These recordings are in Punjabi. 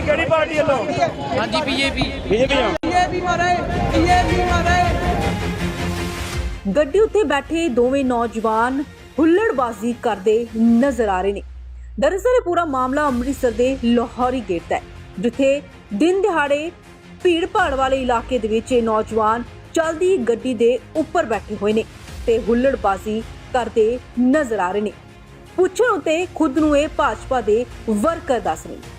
ਭਾਈ ਕਿਹੜੀ ਪਾਰਟੀ ਵੱਲੋਂ? ਹਾਂਜੀ ਬੀਜੇਪੀ। ਬੀਜੇਪੀ ਆ। ਵੀ ਮਾਰੇ ਵੀ ਮਾਰੇ। ਗੱਡੀ ਉੱਤੇ ਬੈਠੇ ਦੋਵੇਂ ਨੌਜਵਾਨ ਹੁੱਲੜਬਾਜ਼ੀ ਕਰਦੇ ਨਜ਼ਰ ਆ ਰਹੇ ਨੇ। ਦਰਅਸਲ ਇਹ ਪੂਰਾ ਮਾਮਲਾ ਅੰਮ੍ਰਿਤਸਰ ਦੇ ਲਾਹੌਰੀ ਗੇਟ ਦਾ ਹੈ ਜਿੱਥੇ ਦਿਨ ਦਿਹਾੜੇ ਭੀੜ ਭਾੜ ਵਾਲੇ ਇਲਾਕੇ ਦੇ ਵਿੱਚ ਇਹ ਨੌਜਵਾਨ ਚਲਦੀ ਗੱਡੀ ਦੇ ਉੱਪਰ ਬੈਠੇ ਹੋਏ ਨੇ ਤੇ ਹੁੱਲੜਬਾਜ਼ੀ ਕਰਦੇ ਨਜ਼ਰ ਆ ਰਹੇ ਨੇ। ਪੁੱਛਣ ਉਤੇ ਖੁਦ ਨੂੰ ਇਹ ਭਾਜਪਾ ਦੇ ਵਰਕਰ ਦੱਸ ਰਹੇ ਨੇ।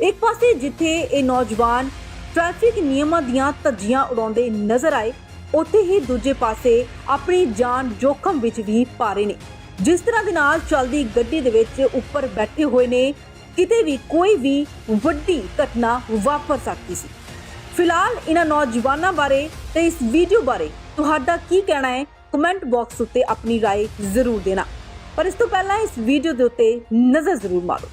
ਇੱਕ ਪਾਸੇ ਜਿੱਥੇ ਇਹ ਨੌਜਵਾਨ ਟ੍ਰੈਫਿਕ ਨਿਯਮਾਂ ਦੀਆਂ ਧੱਜੀਆਂ ਉਡਾਉਂਦੇ ਨਜ਼ਰ ਆਏ ਉੱਥੇ ਹੀ ਦੂਜੇ ਪਾਸੇ ਆਪਣੀ ਜਾਨ ਜੋਖਮ ਵਿੱਚ ਵੀ ਪਾ ਰਹੇ ਨੇ ਜਿਸ ਤਰ੍ਹਾਂ ਦੇ ਨਾਲ ਚੱਲਦੀ ਗੱਡੀ ਦੇ ਵਿੱਚ ਉੱਪਰ ਬੈਠੇ ਹੋਏ ਨੇ ਕਿਤੇ ਵੀ ਕੋਈ ਵੀ ਵੱਡੀ ਘਟਨਾ ਵਾਪਰ ਸਕਦੀ ਸੀ ਫਿਲਹਾਲ ਇਹਨਾਂ ਨੌਜਵਾਨਾਂ ਬਾਰੇ ਤੇ ਇਸ ਵੀਡੀਓ ਬਾਰੇ ਤੁਹਾਡਾ ਕੀ ਕਹਿਣਾ ਹੈ ਕਮੈਂਟ ਬਾਕਸ ਉੱਤੇ ਆਪਣੀ رائے ਜ਼ਰੂਰ ਦੇਣਾ ਪਰ ਇਸ ਤੋਂ ਪਹਿਲਾਂ ਇਸ ਵੀਡੀਓ ਦੇ ਉੱਤੇ ਨਜ਼ਰ ਜ਼ਰੂਰ ਮਾਰੋ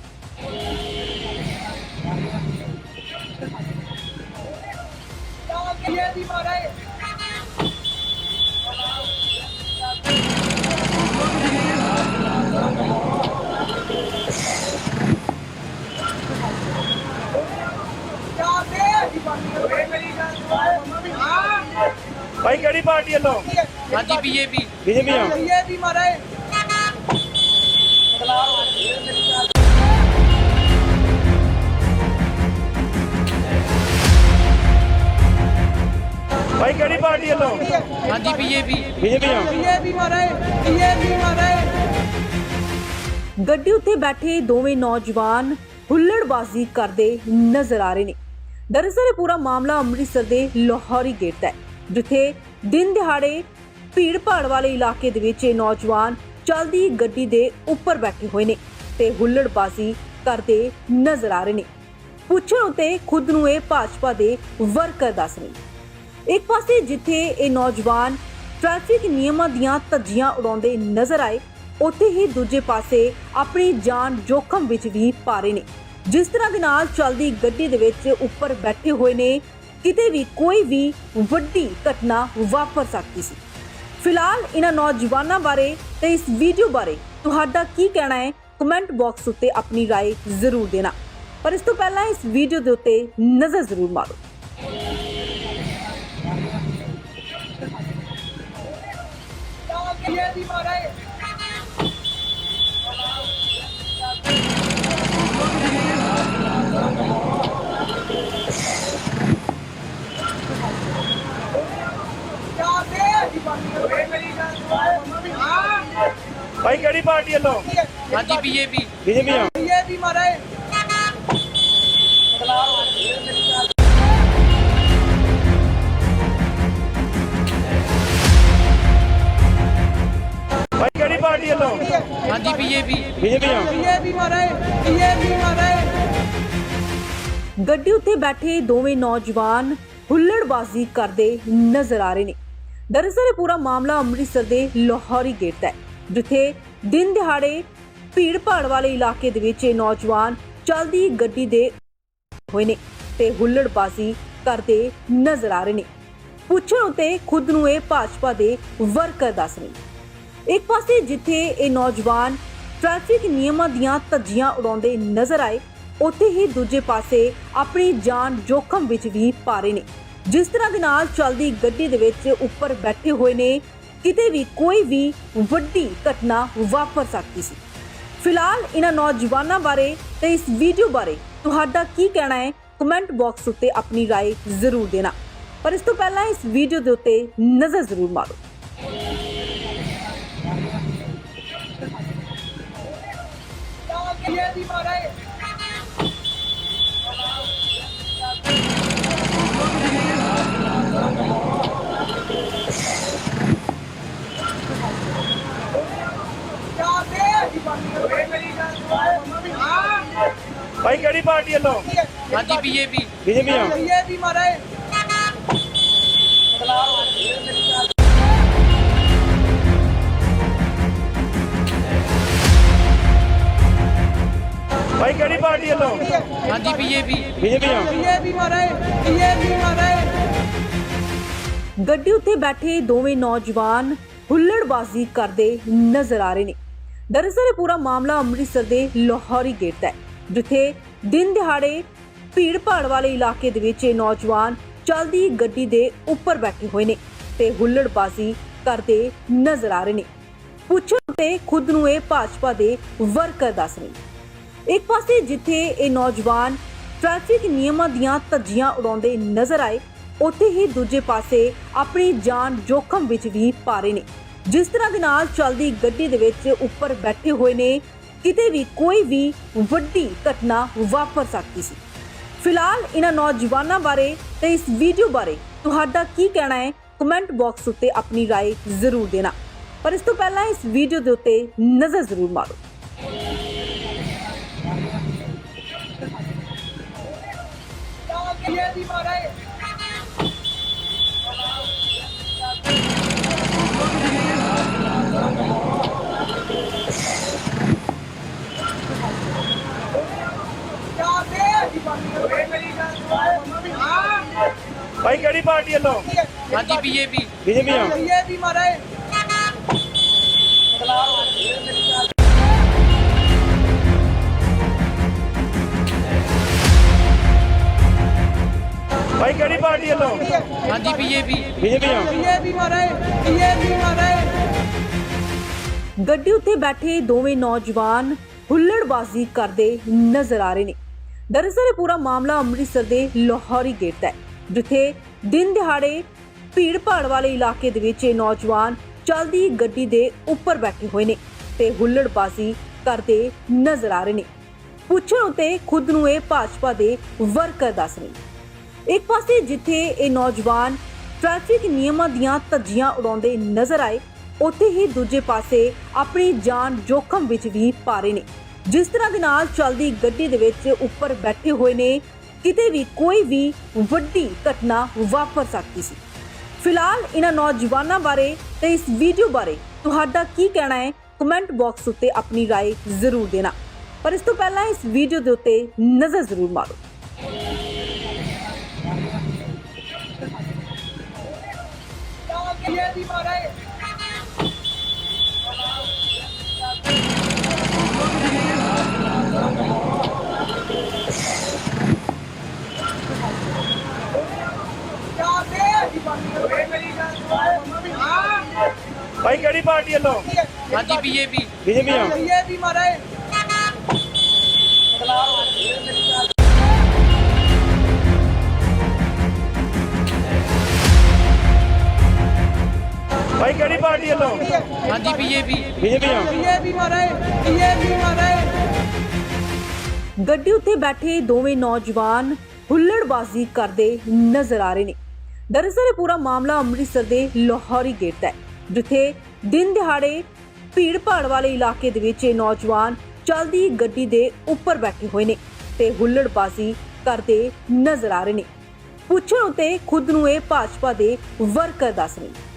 ਭਾਈ ਕਿਹੜੀ ਪਾਰਟੀ ਵੱਲੋਂ ਹਾਂਜੀ ਬੀਜੇਪੀ ਬੀਜੇਪੀ ਆ। ਵੀ ਮਾਰੇ ਭਾਈ ਕਿਹੜੀ ਪਾਰਟੀ ਵੱਲੋਂ? ਹਾਂਜੀ ਬੀਜੇਪੀ। ਬੀਜੇਪੀ ਆ। ਵੀ ਮਾਰੇ ਵੀ ਮਾਰੇ। ਗੱਡੀ ਉੱਤੇ ਬੈਠੇ ਦੋਵੇਂ ਨੌਜਵਾਨ ਹੁੱਲੜਬਾਜ਼ੀ ਕਰਦੇ ਨਜ਼ਰ ਆ ਰਹੇ ਨੇ। ਦਰਅਸਲ ਇਹ ਪੂਰਾ ਮਾਮਲਾ ਅੰਮ੍ਰਿਤਸਰ ਦੇ ਲਾਹੌਰੀ ਗੇਟ ਦਾ ਹੈ ਜਿੱਥੇ ਦਿਨ ਦਿਹਾੜੇ ਭੀੜ ਭਾੜ ਵਾਲੇ ਇਲਾਕੇ ਦੇ ਵਿੱਚ ਇਹ ਨੌਜਵਾਨ ਚਲਦੀ ਗੱਡੀ ਦੇ ਉੱਪਰ ਬੈਠੇ ਹੋਏ ਨੇ ਤੇ ਹੁੱਲੜਬਾਜ਼ੀ ਕਰਦੇ ਨਜ਼ਰ ਆ ਰਹੇ ਨੇ। ਪੁੱਛਣ ਉਤੇ ਖੁਦ ਨੂੰ ਇਹ ਭਾਜਪਾ ਦੇ ਵਰਕਰ ਦੱਸ ਰਹੇ ਨੇ। ਇੱਕ ਪਾਸੇ ਜਿੱਥੇ ਇਹ ਨੌਜਵਾਨ ਟ੍ਰੈਫਿਕ ਨਿਯਮਾਂ ਦੀਆਂ ਧੱਜੀਆਂ ਉਡਾਉਂਦੇ ਨਜ਼ਰ ਆਏ ਉੱਥੇ ਹੀ ਦੂਜੇ ਪਾਸੇ ਆਪਣੀ ਜਾਨ ਜੋਖਮ ਵਿੱਚ ਵੀ ਪਾ ਰਹੇ ਨੇ ਜਿਸ ਤਰ੍ਹਾਂ ਦੇ ਨਾਲ ਚੱਲਦੀ ਗੱਡੀ ਦੇ ਵਿੱਚ ਉੱਪਰ ਬੈਠੇ ਹੋਏ ਨੇ ਕਿਤੇ ਵੀ ਕੋਈ ਵੀ ਵੱਡੀ ਘਟਨਾ ਵਾਪਰ ਸਕਦੀ ਸੀ ਫਿਲਹਾਲ ਇਹਨਾਂ ਨੌਜਵਾਨਾਂ ਬਾਰੇ ਤੇ ਇਸ ਵੀਡੀਓ ਬਾਰੇ ਤੁਹਾਡਾ ਕੀ ਕਹਿਣਾ ਹੈ ਕਮੈਂਟ ਬਾਕਸ ਉੱਤੇ ਆਪਣੀ رائے ਜ਼ਰੂਰ ਦੇਣਾ ਪਰ ਇਸ ਤੋਂ ਪਹਿਲਾਂ ਇਸ ਵੀਡੀਓ ਦੇ ਉੱਤੇ ਨਜ਼ਰ ਜ਼ਰੂਰ ਮਾਰੋ ਭਾਈ ਕਿਹੜੀ ਪਾਰਟੀ ਵੱਲੋਂ ਹਾਂਜੀ ਬੀਜੇਪੀ। ਬੀਜੇਪੀ ਆ। ਵੀ ਮਾਰੇ ਭਾਈ ਬੀਜੇਪੀ ਬੀਜੇਪੀ ਮਾਰੇ ਮਾਰੇ। ਗੱਡੀ ਉੱਤੇ ਬੈਠੇ ਦੋਵੇਂ ਨੌਜਵਾਨ ਹੁੱਲੜਬਾਜ਼ੀ ਕਰਦੇ ਨਜ਼ਰ ਆ ਰਹੇ ਨੇ। ਦਰਅਸਲ ਇਹ ਪੂਰਾ ਮਾਮਲਾ ਅੰਮ੍ਰਿਤਸਰ ਦੇ ਲਾਹੌਰੀ ਗੇਟ ਦਾ ਹੈ ਜਿੱਥੇ ਦਿਨ ਦਿਹਾੜੇ ਭੀੜ ਭਾੜ ਵਾਲੇ ਇਲਾਕੇ ਦੇ ਵਿੱਚ ਇਹ ਨੌਜਵਾਨ ਚਲਦੀ ਗੱਡੀ ਦੇ ਹੋਏ ਨੇ ਤੇ ਹੁੱਲੜਬਾਜ਼ੀ ਕਰਦੇ ਨਜ਼ਰ ਆ ਰਹੇ ਨੇ। ਪੁੱਛਣ ਉਤੇ ਖੁਦ ਨੂੰ ਇਹ ਭਾਜਪਾ ਦੇ ਵਰਕਰ ਦੱਸ ਰਹੇ ਇੱਕ ਪਾਸੇ ਜਿੱਥੇ ਇਹ ਨੌਜਵਾਨ ਟ੍ਰੈਫਿਕ ਨਿਯਮਾਂ ਦੀਆਂ ਧੱਜੀਆਂ ਉਡਾਉਂਦੇ ਨਜ਼ਰ ਆਏ ਉੱਥੇ ਹੀ ਦੂਜੇ ਪਾਸੇ ਆਪਣੀ ਜਾਨ ਜੋਖਮ ਵਿੱਚ ਵੀ ਪਾ ਰਹੇ ਨੇ ਜਿਸ ਤਰ੍ਹਾਂ ਦੇ ਨਾਲ ਚੱਲਦੀ ਗੱਡੀ ਦੇ ਵਿੱਚ ਉੱਪਰ ਬੈਠੇ ਹੋਏ ਨੇ ਕਿਤੇ ਵੀ ਕੋਈ ਵੀ ਵੱਡੀ ਘਟਨਾ ਵਾਪਰ ਸਕਦੀ ਸੀ ਫਿਲਹਾਲ ਇਹਨਾਂ ਨੌਜਵਾਨਾਂ ਬਾਰੇ ਤੇ ਇਸ ਵੀਡੀਓ ਬਾਰੇ ਤੁਹਾਡਾ ਕੀ ਕਹਿਣਾ ਹੈ ਕਮੈਂਟ ਬਾਕਸ ਉੱਤੇ ਆਪਣੀ رائے ਜ਼ਰੂਰ ਦੇਣਾ ਪਰ ਇਸ ਤੋਂ ਪਹਿਲਾਂ ਇਸ ਵੀਡੀਓ ਦੇ ਉੱਤੇ ਨਜ਼ਰ ਜ਼ਰੂਰ ਮਾਰੋ ਭਾਈ ਕਿਹੜੀ ਪਾਰਟੀ ਵੱਲੋਂ? ਹਾਂਜੀ ਬੀਜੇਪੀ। ਬੀਜੇਪੀ ਆ। ਇਹ ਵੀ ਭਾਈ ਕਿਹੜੀ ਪਾਰਟੀ ਵੱਲੋਂ? ਹਾਂਜੀ ਬੀਜੇਪੀ। ਬੀਜੇਪੀ ਵੀ ਮਾਰੇ ਵੀ ਮਾਰੇ। ਗੱਡੀ ਉੱਤੇ ਬੈਠੇ ਦੋਵੇਂ ਨੌਜਵਾਨ ਹੁੱਲੜਬਾਜ਼ੀ ਕਰਦੇ ਨਜ਼ਰ ਆ ਰਹੇ ਨੇ। ਦਰਅਸਲ ਇਹ ਪੂਰਾ ਮਾਮਲਾ ਅੰਮ੍ਰਿਤਸਰ ਦੇ ਲਾਹੌਰੀ ਗੇਟ ਦਾ ਹੈ ਜਿੱਥੇ ਦਿਨ ਦਿਹਾੜੇ ਭੀੜ ਭਾੜ ਵਾਲੇ ਇਲਾਕੇ ਦੇ ਵਿੱਚ ਇਹ ਨੌਜਵਾਨ ਚਲਦੀ ਗੱਡੀ ਦੇ ਉੱਪਰ ਬੈਠੇ ਹੋਏ ਨੇ ਤੇ ਹੁੱਲੜਬਾਜ਼ੀ ਕਰਦੇ ਨਜ਼ਰ ਆ ਰਹੇ ਨੇ। ਪੁੱਛਣ ਤੇ ਖੁਦ ਨੂੰ ਇਹ ਭਾਜਪਾ ਦੇ ਵਰਕਰ ਦੱਸ ਰਹੇ ਨੇ। ਇੱਕ ਪਾਸੇ ਜਿੱਥੇ ਇਹ ਨੌਜਵਾਨ ਟ੍ਰੈਫਿਕ ਨਿਯਮਾਂ ਦੀਆਂ ਧੱਜੀਆਂ ਉਡਾਉਂਦੇ ਨਜ਼ਰ ਆਏ ਉੱਥੇ ਹੀ ਦੂਜੇ ਪਾਸੇ ਆਪਣੀ ਜਾਨ ਜੋਖਮ ਵਿੱਚ ਵੀ ਪਾ ਰਹੇ ਨੇ ਜਿਸ ਤਰ੍ਹਾਂ ਦੇ ਨਾਲ ਚੱਲਦੀ ਗੱਡੀ ਦੇ ਵਿੱਚ ਉੱਪਰ ਬੈਠੇ ਹੋਏ ਨੇ ਕਿਤੇ ਵੀ ਕੋਈ ਵੀ ਵੱਡੀ ਘਟਨਾ ਵਾਪਰ ਸਕਦੀ ਸੀ ਫਿਲਹਾਲ ਇਹਨਾਂ ਨੌਜਵਾਨਾਂ ਬਾਰੇ ਤੇ ਇਸ ਵੀਡੀਓ ਬਾਰੇ ਤੁਹਾਡਾ ਕੀ ਕਹਿਣਾ ਹੈ ਕਮੈਂਟ ਬਾਕਸ ਉੱਤੇ ਆਪਣੀ رائے ਜ਼ਰੂਰ ਦੇਣਾ ਪਰ ਇਸ ਤੋਂ ਪਹਿਲਾਂ ਇਸ ਵੀਡੀਓ ਦੇ ਉੱਤੇ ਨਜ਼ਰ ਜ਼ਰੂਰ ਮਾਰੋ ਇਹ ਦੀ ਮਾਰੇ ਹਾਂ ਭਾਈ ਕਿਹੜੀ ਪਾਰਟੀ ਵੱਲੋਂ ਹਾਂਜੀ ਬੀਜੇਪੀ। ਬੀਜੇਪੀ ਆ। ਇਹ ਦੀ ਮਾਰੇ ਵੱਲੋਂ? ਹਾਂਜੀ ਬੀਜੇਪੀ ਬੀਜੇਪੀ ਆ। ਇਹ ਦੀ ਮਾਰੇ ਦੀ ਮਾਰੇ ਗੱਡੀ ਉੱਤੇ ਬੈਠੇ ਦੋਵੇਂ ਨੌਜਵਾਨ ਹੁੱਲੜਬਾਜ਼ੀ ਕਰਦੇ ਨਜ਼ਰ ਆ ਰਹੇ ਨੇ। ਦਰਅਸਲ ਇਹ ਪੂਰਾ ਮਾਮਲਾ ਅੰਮ੍ਰਿਤਸਰ ਦੇ ਲਾਹੌਰੀ ਗੇਟ ਦਾ ਹੈ ਜਿੱਥੇ ਦਿਨ ਦਿਹਾੜੇ ਭੀੜ ਭਾੜ ਵਾਲੇ ਇਲਾਕੇ ਦੇ ਵਿੱਚ ਇਹ ਨੌਜਵਾਨ ਚਲਦੀ ਗੱਡੀ ਦੇ ਉੱਪਰ ਬੈਠੇ ਹੋਏ ਨੇ ਤੇ ਹੁੱਲੜਬਾਜ਼ੀ ਕਰਦੇ ਨਜ਼ਰ ਆ ਰਹੇ ਨੇ। ਪੁੱਛਣ ਉਤੇ ਖੁਦ ਨੂੰ ਇਹ ਭਾਜਪਾ ਦੇ ਵਰਕਰ ਦੱਸ ਰਹੇ ਨੇ। ਇੱਕ ਪਾਸੇ ਜਿੱਥੇ ਇਹ ਨੌਜਵਾਨ ਟ੍ਰੈਫਿਕ ਨਿਯਮਾਂ ਦੀਆਂ ਧੱਜੀਆਂ ਉਡਾਉਂਦੇ ਨਜ਼ਰ ਆਏ ਉੱਥੇ ਹੀ ਦੂਜੇ ਪਾਸੇ ਆਪਣੀ ਜਾਨ ਜੋਖਮ ਵਿੱਚ ਵੀ ਪਾ ਰਹੇ ਨੇ ਜਿਸ ਤਰ੍ਹਾਂ ਦੇ ਨਾਲ ਚੱਲਦੀ ਗੱਡੀ ਦੇ ਵਿੱਚ ਉੱਪਰ ਬੈਠੇ ਹੋਏ ਨੇ ਕਿਤੇ ਵੀ ਕੋਈ ਵੀ ਵੱਡੀ ਘਟਨਾ ਵਾਪਰ ਸਕਦੀ ਸੀ ਫਿਲਹਾਲ ਇਹਨਾਂ ਨੌਜਵਾਨਾਂ ਬਾਰੇ ਤੇ ਇਸ ਵੀਡੀਓ ਬਾਰੇ ਤੁਹਾਡਾ ਕੀ ਕਹਿਣਾ ਹੈ ਕਮੈਂਟ ਬਾਕਸ ਉੱਤੇ ਆਪਣੀ رائے ਜ਼ਰੂਰ ਦੇਣਾ ਪਰ ਇਸ ਤੋਂ ਪਹਿਲਾਂ ਇਸ ਵੀਡੀਓ ਦੇ ਉੱਤੇ ਨਜ਼ਰ ਜ਼ਰੂਰ ਮਾਰੋ ਭਾਈ ਕਿਹੜੀ ਪਾਰਟੀ ਵੱਲੋਂ ਹਾਂਜੀ ਬੀਜੇਪੀ ਬੀਜੇਪੀ ਆ ਇਹ ਦੀ ਮਾਰੇ ਭਾਈ ਕਿਹੜੀ ਪਾਰਟੀ ਵੱਲੋਂ? ਹਾਂਜੀ ਬੀਜੇਪੀ। ਬੀਜੇਪੀ ਦੀ ਮਾਰੇ ਦੀ ਮਾਰੇ। ਗੱਡੀ ਉੱਤੇ ਬੈਠੇ ਦੋਵੇਂ ਨੌਜਵਾਨ ਹੁੱਲੜਬਾਜ਼ੀ ਕਰਦੇ ਨਜ਼ਰ ਆ ਰਹੇ ਨੇ। ਦਰਅਸਲ ਇਹ ਪੂਰਾ ਮਾਮਲਾ ਅੰਮ੍ਰਿਤਸਰ ਦੇ ਲਾਹੌਰੀ ਗੇਟ ਦਾ ਹੈ ਜਿੱਥੇ ਦਿਨ ਦਿਹਾੜੇ ਭੀੜ ਭਾੜ ਵਾਲੇ ਇਲਾਕੇ ਦੇ ਵਿੱਚ ਇਹ ਨੌਜਵਾਨ ਚਲਦੀ ਗੱਡੀ ਦੇ ਉੱਪਰ ਬੈਠੇ ਹੋਏ ਨੇ ਤੇ ਹੁੱਲੜਬਾਜ਼ੀ ਕਰਦੇ ਨਜ਼ਰ ਆ ਰਹੇ ਨੇ। ਪੁੱਛਣ ਉਤੇ ਖੁਦ ਨੂੰ ਇਹ ਭਾਜਪਾ ਦੇ ਵਰਕਰ ਦੱਸ ਰਹੇ ਨੇ।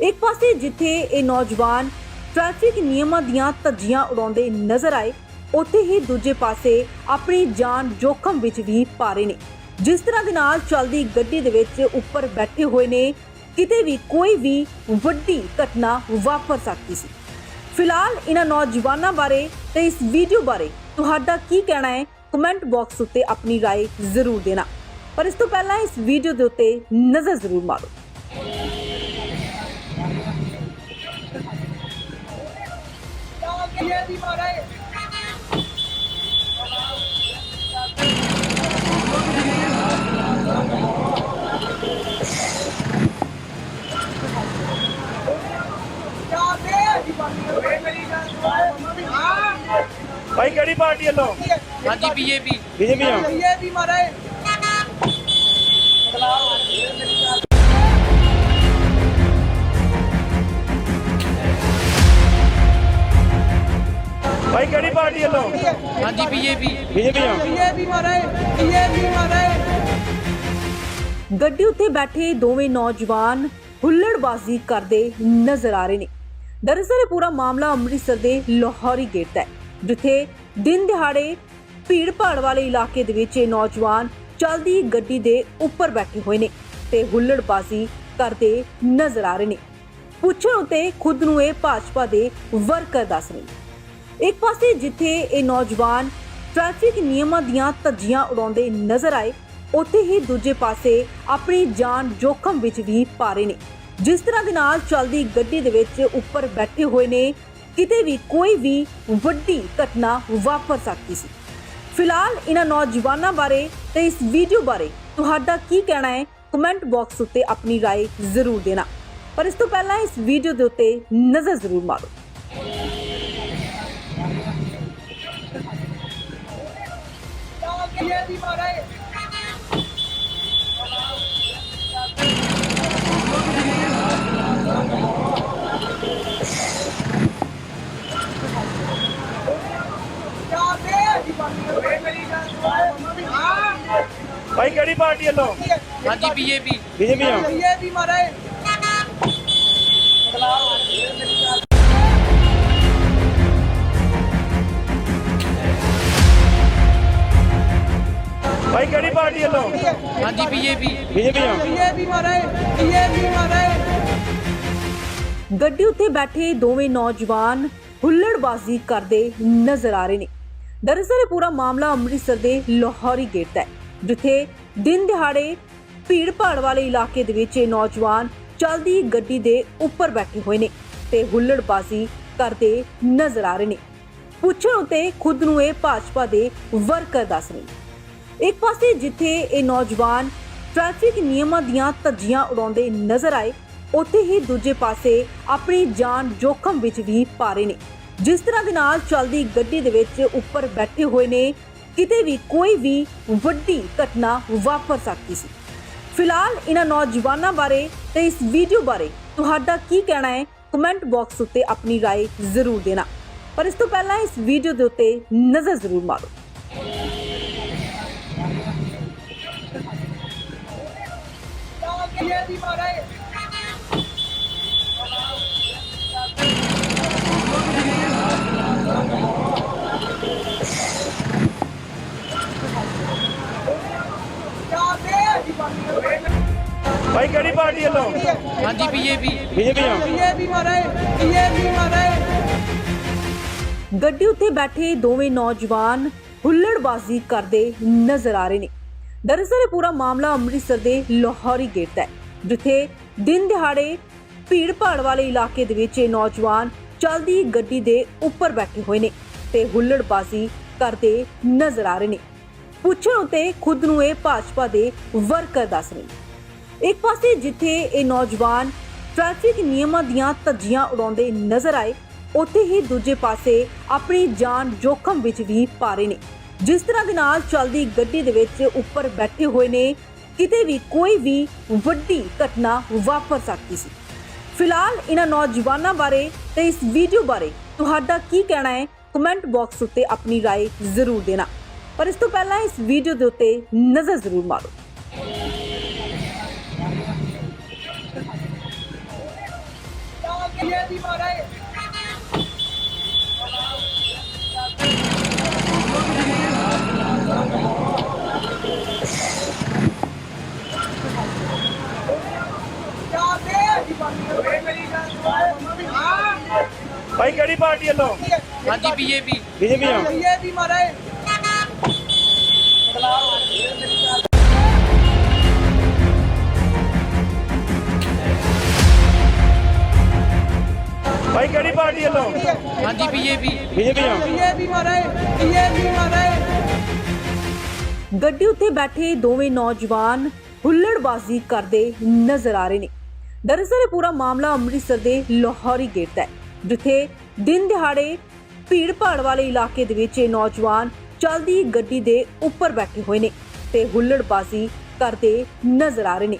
ਇੱਕ ਪਾਸੇ ਜਿੱਥੇ ਇਹ ਨੌਜਵਾਨ ਟ੍ਰੈਫਿਕ ਨਿਯਮਾਂ ਦੀਆਂ ਧੱਜੀਆਂ ਉਡਾਉਂਦੇ ਨਜ਼ਰ ਆਏ ਉੱਥੇ ਹੀ ਦੂਜੇ ਪਾਸੇ ਆਪਣੀ ਜਾਨ ਜੋਖਮ ਵਿੱਚ ਵੀ ਪਾ ਰਹੇ ਨੇ ਜਿਸ ਤਰ੍ਹਾਂ ਦੇ ਨਾਲ ਚੱਲਦੀ ਗੱਡੀ ਦੇ ਵਿੱਚ ਉੱਪਰ ਬੈਠੇ ਹੋਏ ਨੇ ਕਿਤੇ ਵੀ ਕੋਈ ਵੀ ਵੱਡੀ ਘਟਨਾ ਵਾਪਰ ਸਕਦੀ ਸੀ ਫਿਲਹਾਲ ਇਹਨਾਂ ਨੌਜਵਾਨਾਂ ਬਾਰੇ ਤੇ ਇਸ ਵੀਡੀਓ ਬਾਰੇ ਤੁਹਾਡਾ ਕੀ ਕਹਿਣਾ ਹੈ ਕਮੈਂਟ ਬਾਕਸ ਉੱਤੇ ਆਪਣੀ رائے ਜ਼ਰੂਰ ਦੇਣਾ ਪਰ ਇਸ ਤੋਂ ਪਹਿਲਾਂ ਇਸ ਵੀਡੀਓ ਦੇ ਉੱਤੇ ਨਜ਼ਰ ਜ਼ਰੂਰ ਮਾਰੋ ਭਾਈ ਕਿਹੜੀ ਪਾਰਟੀ ਵੱਲੋਂ ਹਾਂਜੀ ਬੀਜੇਪੀ ਬੀਜੇਪੀ ਆ ਇਹ ਦੀ ਹਾਂਜੀ ਬੀਜੇਪੀ ਬੀਜੇਪੀ ਦੀ ਮਾਰੇ ਇਹ ਦੀ ਮਾਰੇ ਗੱਡੀ ਉੱਤੇ ਬੈਠੇ ਦੋਵੇਂ ਨੌਜਵਾਨ ਹੁੱਲੜਬਾਜ਼ੀ ਕਰਦੇ ਨਜ਼ਰ ਆ ਰਹੇ ਨੇ। ਦਰਅਸਲ ਇਹ ਪੂਰਾ ਮਾਮਲਾ ਅੰਮ੍ਰਿਤਸਰ ਦੇ ਲਾਹੌਰੀ ਗੇਟ ਦਾ ਹੈ ਜਿੱਥੇ ਦਿਨ ਦਿਹਾੜੇ ਭੀੜ ਭਾੜ ਵਾਲੇ ਇਲਾਕੇ ਦੇ ਵਿੱਚ ਇਹ ਨੌਜਵਾਨ ਚਲਦੀ ਗੱਡੀ ਦੇ ਉੱਪਰ ਬੈਠੇ ਹੋਏ ਨੇ ਤੇ ਹੁੱਲੜਬਾਜ਼ੀ ਕਰਦੇ ਨਜ਼ਰ ਆ ਰਹੇ ਨੇ। ਪੁੱਛਣ ਉਤੇ ਖੁਦ ਨੂੰ ਇਹ ਭਾਜਪਾ ਦੇ ਵਰਕਰ ਦੱਸ ਰਹੇ ਨੇ। ਇੱਕ ਪਾਸੇ ਜਿੱਥੇ ਇਹ ਨੌਜਵਾਨ ਟ੍ਰੈਫਿਕ ਨਿਯਮਾਂ ਦੀਆਂ ਧੱਜੀਆਂ ਉਡਾਉਂਦੇ ਨਜ਼ਰ ਆਏ ਉੱਥੇ ਹੀ ਦੂਜੇ ਪਾਸੇ ਆਪਣੀ ਜਾਨ ਜੋਖਮ ਵਿੱਚ ਵੀ ਪਾ ਰਹੇ ਨੇ ਜਿਸ ਤਰ੍ਹਾਂ ਦੇ ਨਾਲ ਚੱਲਦੀ ਗੱਡੀ ਦੇ ਵਿੱਚ ਉੱਪਰ ਬੈਠੇ ਹੋਏ ਨੇ ਕਿਤੇ ਵੀ ਕੋਈ ਵੀ ਵੱਡੀ ਘਟਨਾ ਵਾਪਰ ਸਕਦੀ ਸੀ ਫਿਲਹਾਲ ਇਹਨਾਂ ਨੌਜਵਾਨਾਂ ਬਾਰੇ ਤੇ ਇਸ ਵੀਡੀਓ ਬਾਰੇ ਤੁਹਾਡਾ ਕੀ ਕਹਿਣਾ ਹੈ ਕਮੈਂਟ ਬਾਕਸ ਉੱਤੇ ਆਪਣੀ رائے ਜ਼ਰੂਰ ਦੇਣਾ ਪਰ ਇਸ ਤੋਂ ਪਹਿਲਾਂ ਇਸ ਵੀਡੀਓ ਦੇ ਉੱਤੇ ਨਜ਼ਰ ਜ਼ਰੂਰ ਮਾਰੋ ਮਾਰੇ ਭਾਈ ਕਿਹੜੀ ਪਾਰਟੀ ਵੱਲੋਂ? ਹਾਂਜੀ ਬੀਜੇਪੀ। ਬੀਜੇਪੀ ਆ। ਵੀ ਮਾਰੇ ਵੱਲੋਂ? ਹਾਂਜੀ ਬੀਜੇਪੀ ਬੀਜੇਪੀ ਆ। ਇਹ ਵੀ ਮਾਰੇ ਵੀ ਮਾਰੇ ਗੱਡੀ ਉੱਤੇ ਬੈਠੇ ਦੋਵੇਂ ਨੌਜਵਾਨ ਹੁੱਲੜਬਾਜ਼ੀ ਕਰਦੇ ਨਜ਼ਰ ਆ ਰਹੇ ਨੇ। ਦਰਅਸਲ ਇਹ ਪੂਰਾ ਮਾਮਲਾ ਅੰਮ੍ਰਿਤਸਰ ਦੇ ਲਾਹੌਰੀ ਗੇਟ ਦਾ ਹੈ ਜਿੱਥੇ ਦਿਨ ਦਿਹਾੜੇ ਭੀੜ ਭਾੜ ਵਾਲੇ ਇਲਾਕੇ ਦੇ ਵਿੱਚ ਇਹ ਨੌਜਵਾਨ ਚਲਦੀ ਗੱਡੀ ਦੇ ਉੱਪਰ ਬੈਠੇ ਹੋਏ ਨੇ ਤੇ ਹੁੱਲੜਬਾਜ਼ੀ ਕਰਦੇ ਨਜ਼ਰ ਆ ਰਹੇ ਨੇ। ਪੁੱਛਣ ਉਤੇ ਖੁਦ ਨੂੰ ਇਹ ਭਾਜਪਾ ਦੇ ਵਰਕਰ ਦੱਸ ਰਹੇ ਨੇ। ਇੱਕ ਪਾਸੇ ਜਿੱਥੇ ਇਹ ਨੌਜਵਾਨ ਟ੍ਰੈਫਿਕ ਨਿਯਮਾਂ ਦੀਆਂ ਧੱਜੀਆਂ ਉਡਾਉਂਦੇ ਨਜ਼ਰ ਆਏ ਉੱਥੇ ਹੀ ਦੂਜੇ ਪਾਸੇ ਆਪਣੀ ਜਾਨ ਜੋਖਮ ਵਿੱਚ ਵੀ ਪਾ ਰਹੇ ਨੇ ਜਿਸ ਤਰ੍ਹਾਂ ਦੇ ਨਾਲ ਚੱਲਦੀ ਗੱਡੀ ਦੇ ਵਿੱਚ ਉੱਪਰ ਬੈਠੇ ਹੋਏ ਨੇ ਕਿਤੇ ਵੀ ਕੋਈ ਵੀ ਵੱਡੀ ਘਟਨਾ ਵਾਪਰ ਸਕਦੀ ਸੀ ਫਿਲਹਾਲ ਇਹਨਾਂ ਨੌਜਵਾਨਾਂ ਬਾਰੇ ਤੇ ਇਸ ਵੀਡੀਓ ਬਾਰੇ ਤੁਹਾਡਾ ਕੀ ਕਹਿਣਾ ਹੈ ਕਮੈਂਟ ਬਾਕਸ ਉੱਤੇ ਆਪਣੀ رائے ਜ਼ਰੂਰ ਦੇਣਾ ਪਰ ਇਸ ਤੋਂ ਪਹਿਲਾਂ ਇਸ ਵੀਡੀਓ ਦੇ ਉੱਤੇ ਨਜ਼ਰ ਜ਼ਰੂਰ ਮਾਰੋ ਇਹ ਵੀ ਮਾਰੇ ਭਾਈ ਕਿਹੜੀ ਪਾਰਟੀ ਵੱਲੋਂ? ਹਾਂਜੀ ਬੀਜੇਪੀ। ਬੀਜੇਪੀ ਵੀ ਮਾਰੇ ਵੀ ਮਾਰੇ ਗੱਡੀ ਉੱਤੇ ਬੈਠੇ ਦੋਵੇਂ ਨੌਜਵਾਨ ਹੁੱਲੜਬਾਜ਼ੀ ਕਰਦੇ ਨਜ਼ਰ ਆ ਰਹੇ ਨੇ। ਦਰਅਸਲ ਇਹ ਪੂਰਾ ਮਾਮਲਾ ਅੰਮ੍ਰਿਤਸਰ ਦੇ ਲਾਹੌਰੀ ਗੇਟ ਦਾ ਹੈ, ਜਿੱਥੇ ਦਿਨ ਦਿਹਾੜੇ ਭੀੜ ਭਾੜ ਵਾਲੇ ਇਲਾਕੇ ਦੇ ਵਿੱਚ ਇਹ ਨੌਜਵਾਨ ਚਲਦੀ ਗੱਡੀ ਦੇ ਉੱਪਰ ਬੈਠੇ ਹੋਏ ਨੇ ਤੇ ਹੁੱਲੜਬਾਜ਼ੀ ਕਰਦੇ ਨਜ਼ਰ ਆ ਰਹੇ ਨੇ। ਪੁੱਛਣ ਉਤੇ ਖੁਦ ਨੂੰ ਇਹ ਭਾਜਪਾ ਦੇ ਵਰਕਰ ਦੱਸ ਰਹੇ ਨੇ। ਇੱਕ ਪਾਸੇ ਜਿੱਥੇ ਇਹ ਨੌਜਵਾਨ ਟ੍ਰੈਫਿਕ ਨਿਯਮਾਂ ਦੀਆਂ ਧੱਜੀਆਂ ਉਡਾਉਂਦੇ ਨਜ਼ਰ ਆਏ, ਉੱਥੇ ਹੀ ਦੂਜੇ ਪਾਸੇ ਆਪਣੀ ਜਾਨ ਜੋਖਮ ਵਿੱਚ ਵੀ ਪਾ ਰਹੇ ਨੇ। ਜਿਸ ਤਰ੍ਹਾਂ ਦੇ ਨਾਲ ਚੱਲਦੀ ਗੱਡੀ ਦੇ ਵਿੱਚ ਉੱਪਰ ਬੈਠੇ ਹੋਏ ਨੇ ਕਿਤੇ ਵੀ ਕੋਈ ਵੀ ਵੱਡੀ ਘਟਨਾ ਵਾਪਰ ਸਕਦੀ ਸੀ ਫਿਲਹਾਲ ਇਹਨਾਂ ਨੌਜਵਾਨਾਂ ਬਾਰੇ ਤੇ ਇਸ ਵੀਡੀਓ ਬਾਰੇ ਤੁਹਾਡਾ ਕੀ ਕਹਿਣਾ ਹੈ ਕਮੈਂਟ ਬਾਕਸ ਉੱਤੇ ਆਪਣੀ رائے ਜ਼ਰੂਰ ਦੇਣਾ ਪਰ ਇਸ ਤੋਂ ਪਹਿਲਾਂ ਇਸ ਵੀਡੀਓ ਦੇ ਉੱਤੇ ਨਜ਼ਰ ਜ਼ਰੂਰ ਮਾਰੋ ਇਹ ਵੀ ਮਾਰੇ ਹਾਂ ਭਾਈ ਕਿਹੜੀ ਪਾਰਟੀ ਵੱਲੋਂ ਹਾਂਜੀ ਬੀਜੇਪੀ ਬੀਜੇਪੀ ਆ ਇਹ ਵੀ ਮਾਰੇ ਭਾਈ ਕਿਹੜੀ ਪਾਰਟੀ ਵੱਲੋਂ ਹਾਂਜੀ ਬੀਜੇਪੀ ਬੀਜੇਪੀ ਆ ਇਹ ਵੀ ਮਾਰੇ ਇਹ ਵੀ ਮਾਰੇ ਗੱਡੀ ਉੱਤੇ ਬੈਠੇ ਦੋਵੇਂ ਨੌਜਵਾਨ ਹੁੱਲੜਬਾਜ਼ੀ ਕਰਦੇ ਨਜ਼ਰ ਆ ਰਹੇ ਨੇ। ਦਰਅਸਲ ਇਹ ਪੂਰਾ ਮਾਮਲਾ ਅੰਮ੍ਰਿਤਸਰ ਦੇ ਲਾਹੌਰੀ ਗੇਟ ਦਾ ਹੈ, ਜਿੱਥੇ ਦਿਨ ਦਿਹਾੜੇ ਭੀੜ ਭਾੜ ਵਾਲੇ ਇਲਾਕੇ ਦੇ ਵਿੱਚ ਇਹ ਨੌਜਵਾਨ ਚਲਦੀ ਗੱਡੀ ਦੇ ਉੱਪਰ ਬੈਠੇ ਹੋਏ ਨੇ ਤੇ ਹੁੱਲੜਬਾਜ਼ੀ ਕਰਦੇ ਨਜ਼ਰ ਆ ਰਹੇ ਨੇ।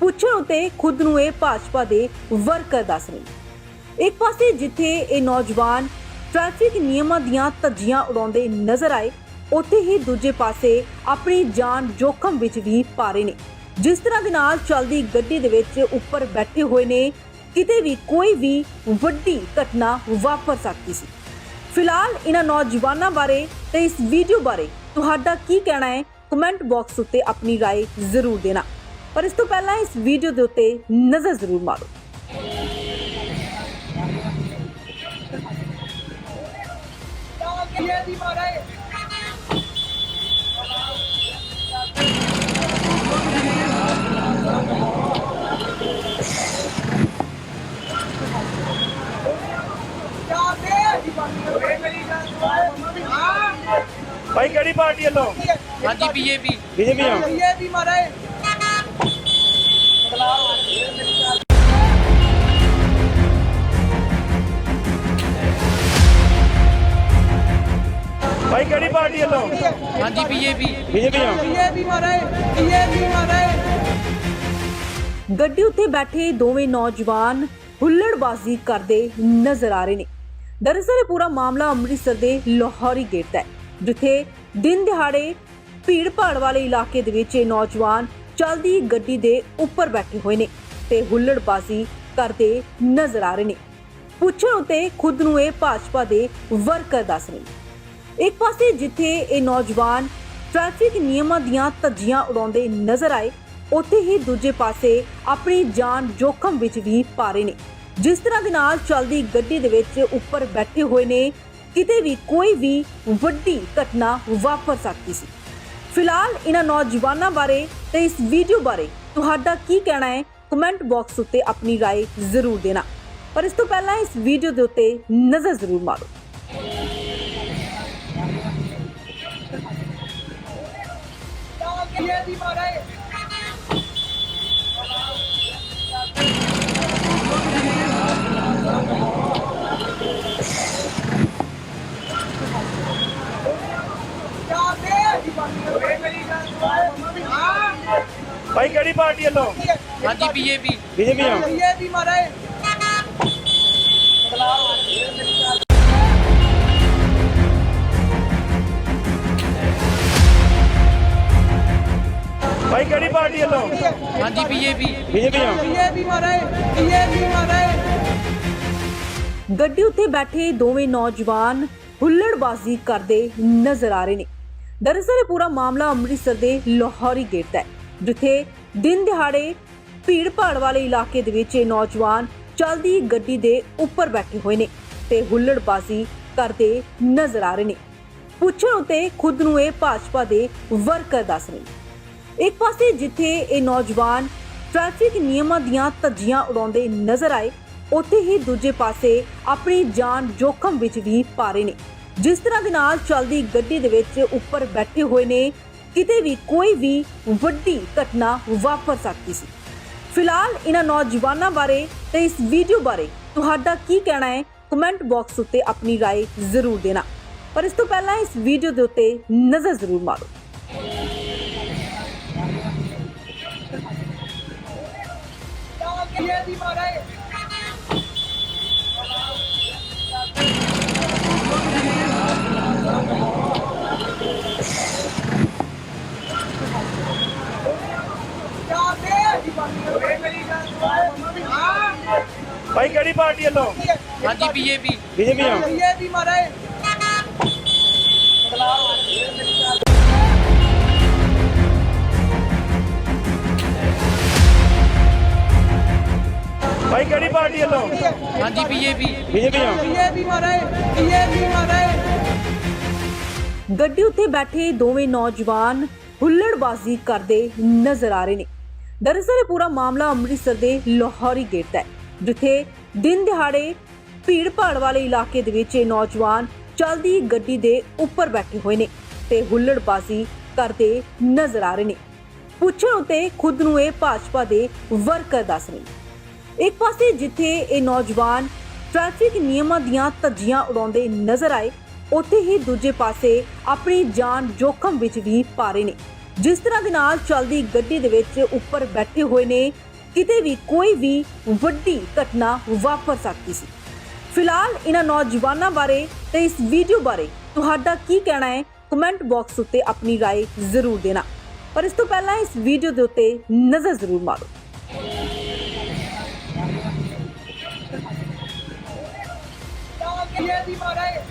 ਪੁੱਛਣ ਉਤੇ ਖੁਦ ਨੂੰ ਇਹ ਭਾਜਪਾ ਦੇ ਵਰਕਰ ਦੱਸ ਰਹੇ ਨੇ। ਇੱਕ ਪਾਸੇ ਜਿੱਥੇ ਇਹ ਨੌਜਵਾਨ ਟ੍ਰੈਫਿਕ ਨਿਯਮਾਂ ਦੀਆਂ ਧੱਜੀਆਂ ਉਡਾਉਂਦੇ ਨਜ਼ਰ ਆਏ ਉੱਥੇ ਹੀ ਦੂਜੇ ਪਾਸੇ ਆਪਣੀ ਜਾਨ ਜੋਖਮ ਵਿੱਚ ਵੀ ਪਾ ਰਹੇ ਨੇ ਜਿਸ ਤਰ੍ਹਾਂ ਦੇ ਨਾਲ ਚੱਲਦੀ ਗੱਡੀ ਦੇ ਵਿੱਚ ਉੱਪਰ ਬੈਠੇ ਹੋਏ ਨੇ ਕਿਤੇ ਵੀ ਕੋਈ ਵੀ ਵੱਡੀ ਘਟਨਾ ਵਾਪਰ ਸਕਦੀ ਸੀ ਫਿਲਹਾਲ ਇਹਨਾਂ ਨੌਜਵਾਨਾਂ ਬਾਰੇ ਤੇ ਇਸ ਵੀਡੀਓ ਬਾਰੇ ਤੁਹਾਡਾ ਕੀ ਕਹਿਣਾ ਹੈ ਕਮੈਂਟ ਬਾਕਸ ਉੱਤੇ ਆਪਣੀ رائے ਜ਼ਰੂਰ ਦੇਣਾ ਪਰ ਇਸ ਤੋਂ ਪਹਿਲਾਂ ਇਸ ਵੀਡੀਓ ਦੇ ਉੱਤੇ ਨਜ਼ਰ ਜ਼ਰੂਰ ਮਾਰੋ ਇਹ ਵੀ ਮਾਰੇ ਭਾਈ ਕਿਹੜੀ ਪਾਰਟੀ ਵੱਲੋਂ? ਹਾਂਜੀ ਬੀਜੇਪੀ। ਬੀਜੇਪੀ ਆ। ਵੀ ਮਾਰੇ ਭਾਈ ਕਿਹੜੀ ਪਾਰਟੀ ਵੱਲੋਂ? ਹਾਂਜੀ ਬੀਜੇਪੀ। ਬੀਜੇਪੀ ਆ। ਵੀ ਮਾਰੇ ਇਹ ਵੀ ਮਾਰੇ ਗੱਡੀ ਉੱਤੇ ਬੈਠੇ ਦੋਵੇਂ ਨੌਜਵਾਨ ਹੁੱਲੜਬਾਜ਼ੀ ਕਰਦੇ ਨਜ਼ਰ ਆ ਰਹੇ ਨੇ। ਦਰਅਸਲ ਇਹ ਪੂਰਾ ਮਾਮਲਾ ਅੰਮ੍ਰਿਤਸਰ ਦੇ ਲਾਹੌਰੀ ਗੇਟ ਦਾ ਹੈ, ਜਿੱਥੇ ਦਿਨ ਦਿਹਾੜੇ ਭੀੜ ਭਾੜ ਵਾਲੇ ਇਲਾਕੇ ਦੇ ਵਿੱਚ ਇਹ ਨੌਜਵਾਨ ਚਲਦੀ ਗੱਡੀ ਦੇ ਉੱਪਰ ਬੈਠੇ ਹੋਏ ਨੇ ਤੇ ਹੁੱਲੜਬਾਜ਼ੀ ਕਰਦੇ ਨਜ਼ਰ ਆ ਰਹੇ ਨੇ। ਪੁੱਛਣ ਉਤੇ ਖੁਦ ਨੂੰ ਇਹ ਭਾਜਪਾ ਦੇ ਵਰਕਰ ਦੱਸ ਰਹੇ ਨੇ। ਇੱਕ ਪਾਸੇ ਜਿੱਥੇ ਇਹ ਨੌਜਵਾਨ ਟ੍ਰੈਫਿਕ ਨਿਯਮਾਂ ਦੀਆਂ ਧੱਜੀਆਂ ਉਡਾਉਂਦੇ ਨਜ਼ਰ ਆਏ, ਉੱਥੇ ਹੀ ਦੂਜੇ ਪਾਸੇ ਆਪਣੀ ਜਾਨ ਜੋਖਮ ਵਿੱਚ ਵੀ ਪਾ ਰਹੇ ਨੇ। ਜਿਸ ਤਰ੍ਹਾਂ ਦੇ ਨਾਲ ਚੱਲਦੀ ਗੱਡੀ ਦੇ ਵਿੱਚ ਉੱਪਰ ਬੈਠੇ ਹੋਏ ਨੇ ਕਿਤੇ ਵੀ ਕੋਈ ਵੀ ਵੱਡੀ ਘਟਨਾ ਵਾਪਰ ਸਕਦੀ ਸੀ ਫਿਲਹਾਲ ਇਹਨਾਂ ਨੌਜਵਾਨਾਂ ਬਾਰੇ ਤੇ ਇਸ ਵੀਡੀਓ ਬਾਰੇ ਤੁਹਾਡਾ ਕੀ ਕਹਿਣਾ ਹੈ ਕਮੈਂਟ ਬਾਕਸ ਉੱਤੇ ਆਪਣੀ رائے ਜ਼ਰੂਰ ਦੇਣਾ ਪਰ ਇਸ ਤੋਂ ਪਹਿਲਾਂ ਇਸ ਵੀਡੀਓ ਦੇ ਉੱਤੇ ਨਜ਼ਰ ਜ਼ਰੂਰ ਮਾਰੋ ਇਹ ਵੀ ਮਾਰੇ ਭਾਈ ਕਿਹੜੀ ਪਾਰਟੀ ਵੱਲੋਂ? ਹਾਂਜੀ ਬੀਜੇਪੀ। ਬੀਜੇਪੀ ਆ। ਵੀ ਮਾਰੇ ਭਾਈ ਕਿਹੜੀ ਪਾਰਟੀ ਵੱਲੋਂ? ਹਾਂਜੀ ਬੀਜੇਪੀ। ਬੀਜੇਪੀ ਆ। ਵੀ ਮਾਰੇ ਵੀ ਮਾਰੇ ਗੱਡੀ ਉੱਤੇ ਬੈਠੇ ਦੋਵੇਂ ਨੌਜਵਾਨ ਹੁੱਲੜਬਾਜ਼ੀ ਕਰਦੇ ਨਜ਼ਰ ਆ ਰਹੇ ਨੇ। ਦਰਅਸਲ ਇਹ ਪੂਰਾ ਮਾਮਲਾ ਅੰਮ੍ਰਿਤਸਰ ਦੇ ਲਾਹੌਰੀ ਗੇਟ ਦਾ ਹੈ, ਜਿੱਥੇ ਦਿਨ ਦਿਹਾੜੇ ਭੀੜ ਭਾੜ ਵਾਲੇ ਇਲਾਕੇ ਦੇ ਵਿੱਚ ਇਹ ਨੌਜਵਾਨ ਚਲਦੀ ਗੱਡੀ ਦੇ ਉੱਪਰ ਬੈਠੇ ਹੋਏ ਨੇ ਤੇ ਹੁੱਲੜਬਾਜ਼ੀ ਕਰਦੇ ਨਜ਼ਰ ਆ ਰਹੇ ਨੇ। ਪੁੱਛਣ ਉਤੇ ਖੁਦ ਨੂੰ ਇਹ ਭਾਜਪਾ ਦੇ ਵਰਕਰ ਦੱਸ ਰਹੇ ਇੱਕ ਪਾਸੇ ਜਿੱਥੇ ਇਹ ਨੌਜਵਾਨ ਟ੍ਰੈਫਿਕ ਨਿਯਮਾਂ ਦੀਆਂ ਧੱਜੀਆਂ ਉਡਾਉਂਦੇ ਨਜ਼ਰ ਆਏ, ਉੱਥੇ ਹੀ ਦੂਜੇ ਪਾਸੇ ਆਪਣੀ ਜਾਨ ਜੋਖਮ ਵਿੱਚ ਵੀ ਪਾ ਰਹੇ ਨੇ। ਜਿਸ ਤਰ੍ਹਾਂ ਦੇ ਨਾਲ ਚੱਲਦੀ ਗੱਡੀ ਦੇ ਵਿੱਚ ਉੱਪਰ ਬੈਠੇ ਹੋਏ ਨੇ ਕਿਤੇ ਵੀ ਕੋਈ ਵੀ ਵੱਡੀ ਘਟਨਾ ਵਾਪਰ ਸਕਦੀ ਸੀ ਫਿਲਹਾਲ ਇਹਨਾਂ ਨੌਜਵਾਨਾਂ ਬਾਰੇ ਤੇ ਇਸ ਵੀਡੀਓ ਬਾਰੇ ਤੁਹਾਡਾ ਕੀ ਕਹਿਣਾ ਹੈ ਕਮੈਂਟ ਬਾਕਸ ਉੱਤੇ ਆਪਣੀ رائے ਜ਼ਰੂਰ ਦੇਣਾ ਪਰ ਇਸ ਤੋਂ ਪਹਿਲਾਂ ਇਸ ਵੀਡੀਓ ਦੇ ਉੱਤੇ ਨਜ਼ਰ ਜ਼ਰੂਰ ਮਾਰੋ ਇਹ ਵੀ ਮਾਰੇ ਭਾਈ ਕਿਹੜੀ ਪਾਰਟੀ ਵੱਲੋਂ? ਹਾਂਜੀ ਬੀਜੇਪੀ। ਬੀਜੇਪੀ ਆ। ਵੀ ਮਾਰੇ ਭਾਈ ਕਿਹੜੀ ਪਾਰਟੀ ਵੱਲੋਂ? ਹਾਂਜੀ ਬੀਜੇਪੀ। ਬੀਜੇਪੀ ਆ। ਵੀ ਮਾਰੇ ਵੀ ਮਾਰੇ ਗੱਡੀ ਉੱਤੇ ਬੈਠੇ ਦੋਵੇਂ ਨੌਜਵਾਨ ਹੁੱਲੜਬਾਜ਼ੀ ਕਰਦੇ ਨਜ਼ਰ ਆ ਰਹੇ ਨੇ। ਦਰਅਸਲ ਇਹ ਪੂਰਾ ਮਾਮਲਾ ਅੰਮ੍ਰਿਤਸਰ ਦੇ ਲਾਹੌਰੀ ਗੇਟ ਦਾ ਹੈ, ਜਿੱਥੇ ਦਿਨ ਦਿਹਾੜੇ ਭੀੜ ਭਾੜ ਵਾਲੇ ਇਲਾਕੇ ਦੇ ਵਿੱਚ ਇਹ ਨੌਜਵਾਨ ਚਲਦੀ ਗੱਡੀ ਦੇ ਉੱਪਰ ਬੈਠੇ ਹੋਏ ਨੇ ਤੇ ਹੁੱਲੜਬਾਜ਼ੀ ਕਰਦੇ ਨਜ਼ਰ ਆ ਰਹੇ ਨੇ। ਪੁੱਛਣ ਉਤੇ ਖੁਦ ਨੂੰ ਇਹ ਭਾਜਪਾ ਦੇ ਵਰਕਰ ਦੱਸ ਰਹੇ ਇੱਕ ਪਾਸੇ ਜਿੱਥੇ ਇਹ ਨੌਜਵਾਨ ਟ੍ਰੈਫਿਕ ਨਿਯਮਾਂ ਦੀਆਂ ਧੱਜੀਆਂ ਉਡਾਉਂਦੇ ਨਜ਼ਰ ਆਏ, ਉੱਥੇ ਹੀ ਦੂਜੇ ਪਾਸੇ ਆਪਣੀ ਜਾਨ ਜੋਖਮ ਵਿੱਚ ਵੀ ਪਾ ਰਹੇ ਨੇ। ਜਿਸ ਤਰ੍ਹਾਂ ਦੇ ਨਾਲ ਚੱਲਦੀ ਗੱਡੀ ਦੇ ਵਿੱਚ ਉੱਪਰ ਬੈਠੇ ਹੋਏ ਨੇ ਕਿਤੇ ਵੀ ਕੋਈ ਵੀ ਵੱਡੀ ਘਟਨਾ ਵਾਪਰ ਸਕਦੀ ਸੀ ਫਿਲਹਾਲ ਇਹਨਾਂ ਨੌਜਵਾਨਾਂ ਬਾਰੇ ਤੇ ਇਸ ਵੀਡੀਓ ਬਾਰੇ ਤੁਹਾਡਾ ਕੀ ਕਹਿਣਾ ਹੈ ਕਮੈਂਟ ਬਾਕਸ ਉੱਤੇ ਆਪਣੀ رائے ਜ਼ਰੂਰ ਦੇਣਾ ਪਰ ਇਸ ਤੋਂ ਪਹਿਲਾਂ ਇਸ ਵੀਡੀਓ ਦੇ ਉੱਤੇ ਨਜ਼ਰ ਜ਼ਰੂਰ ਮਾਰੋ ਇਹ ਵੀ ਮਾਰੇ